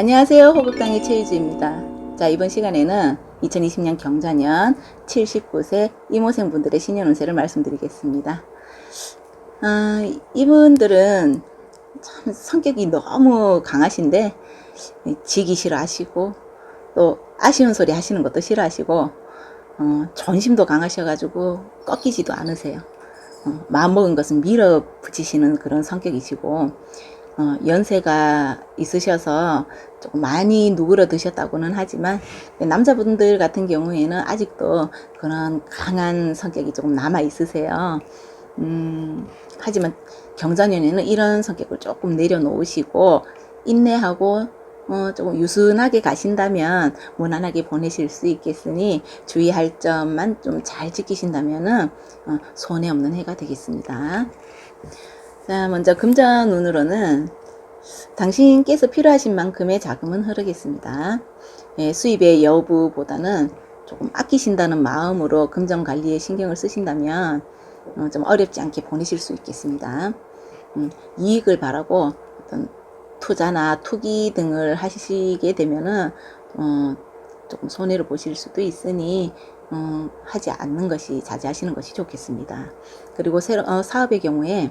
안녕하세요. 호국강의 최유주입니다. 자, 이번 시간에는 2020년 경자년 79세 이모생 분들의 신년 운세를 말씀드리겠습니다. 아, 이분들은 참 성격이 너무 강하신데 지기 싫어하시고 또 아쉬운 소리 하시는 것도 싫어하시고 어, 존심도 강하셔가지고 꺾이지도 않으세요. 어, 마음먹은 것은 밀어붙이시는 그런 성격이시고 어, 연세가 있으셔서 조금 많이 누그러드셨다고는 하지만 남자분들 같은 경우에는 아직도 그런 강한 성격이 조금 남아 있으세요. 음, 하지만 경자년에는 이런 성격을 조금 내려놓으시고 인내하고 어, 조금 유순하게 가신다면 무난하게 보내실 수 있겠으니 주의할 점만 좀 잘 지키신다면은 어, 손해 없는 해가 되겠습니다. 자, 먼저 금전 운으로는 당신께서 필요하신 만큼의 자금은 흐르겠습니다. 예, 수입의 여부보다는 조금 아끼신다는 마음으로 금전 관리에 신경을 쓰신다면 어, 좀 어렵지 않게 보내실 수 있겠습니다. 음, 이익을 바라고 어떤 투자나 투기 등을 하시게 되면은 어, 조금 손해를 보실 수도 있으니 어, 하지 않는 것이 자제하시는 것이 좋겠습니다. 그리고 새로, 어, 사업의 경우에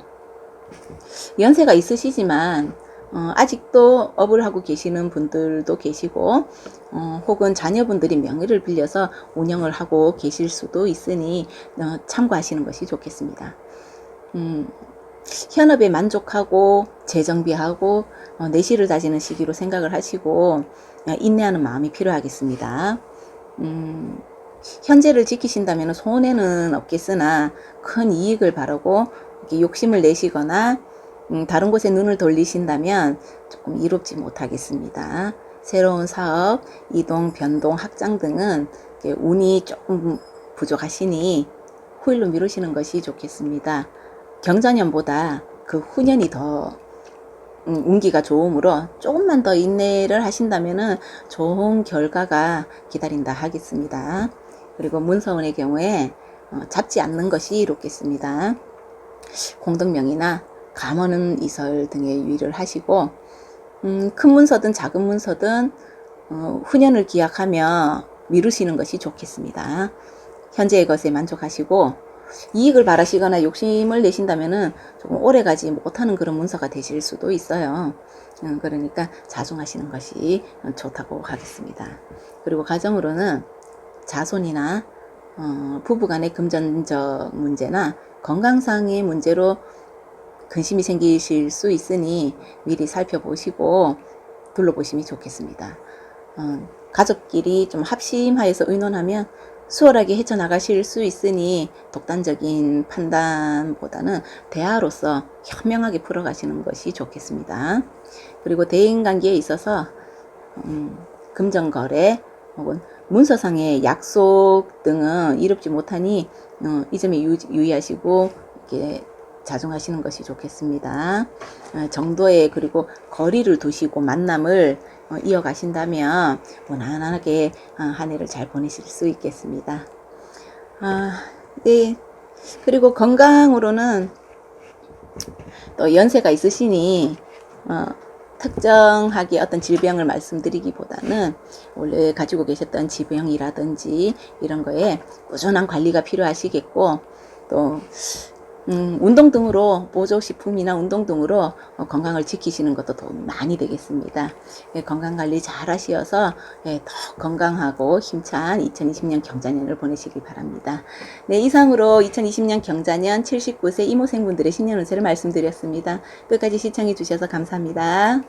연세가 있으시지만 어, 아직도 업을 하고 계시는 분들도 계시고 어, 혹은 자녀분들이 명의를 빌려서 운영을 하고 계실 수도 있으니 어, 참고하시는 것이 좋겠습니다. 음, 현업에 만족하고 재정비하고 어, 내실을 다지는 시기로 생각을 하시고 어, 인내하는 마음이 필요하겠습니다. 음, 현재를 지키신다면 손해는 없겠으나 큰 이익을 바라고 욕심을 내시거나 음, 다른 곳에 눈을 돌리신다면 조금 이롭지 못하겠습니다. 새로운 사업, 이동, 변동, 확장 등은 운이 조금 부족하시니 후일로 미루시는 것이 좋겠습니다. 경자년보다 그 후년이 더 음, 운기가 좋으므로 조금만 더 인내를 하신다면은 좋은 결과가 기다린다 하겠습니다. 그리고 문서운의 경우에 어, 잡지 않는 것이 이롭겠습니다. 공덕명이나 감언은 이설 등에 유의를 하시고 음, 큰 문서든 작은 문서든 어, 후년을 기약하며 미루시는 것이 좋겠습니다. 현재의 것에 만족하시고 이익을 바라시거나 욕심을 내신다면은 조금 오래가지 못하는 그런 문서가 되실 수도 있어요. 음, 그러니까 자중하시는 것이 좋다고 하겠습니다. 그리고 가정으로는 자손이나 어, 부부간의 금전적 문제나 건강상의 문제로 근심이 생기실 수 있으니 미리 살펴보시고 둘러보심이 좋겠습니다. 어, 가족끼리 좀 합심하여서 의논하면 수월하게 헤쳐나가실 수 있으니 독단적인 판단보다는 대화로서 현명하게 풀어가시는 것이 좋겠습니다. 그리고 대인 관계에 있어서 음, 금전거래 혹은 문서상의 약속 등은 이롭지 못하니 어, 이 점에 유, 유의하시고 이렇게 자중하시는 것이 좋겠습니다. 어, 정도의 그리고 거리를 두시고 만남을 어, 이어가신다면 무난하게 어, 한 해를 잘 보내실 수 있겠습니다. 아, 네. 그리고 건강으로는 또 연세가 있으시니 어, 특정하게 어떤 질병을 말씀드리기보다는 원래 가지고 계셨던 지병이라든지 이런 거에 꾸준한 관리가 필요하시겠고 또 음, 운동 등으로 보조식품이나 운동 등으로 어, 건강을 지키시는 것도 도움이 많이 되겠습니다. 예, 건강 관리 잘 하시어서 예, 더 건강하고 힘찬 2020년 경자년을 보내시기 바랍니다. 네, 이상으로 2020년 경자년 79세 이모생분들의 신년 운세를 말씀드렸습니다. 끝까지 시청해 주셔서 감사합니다.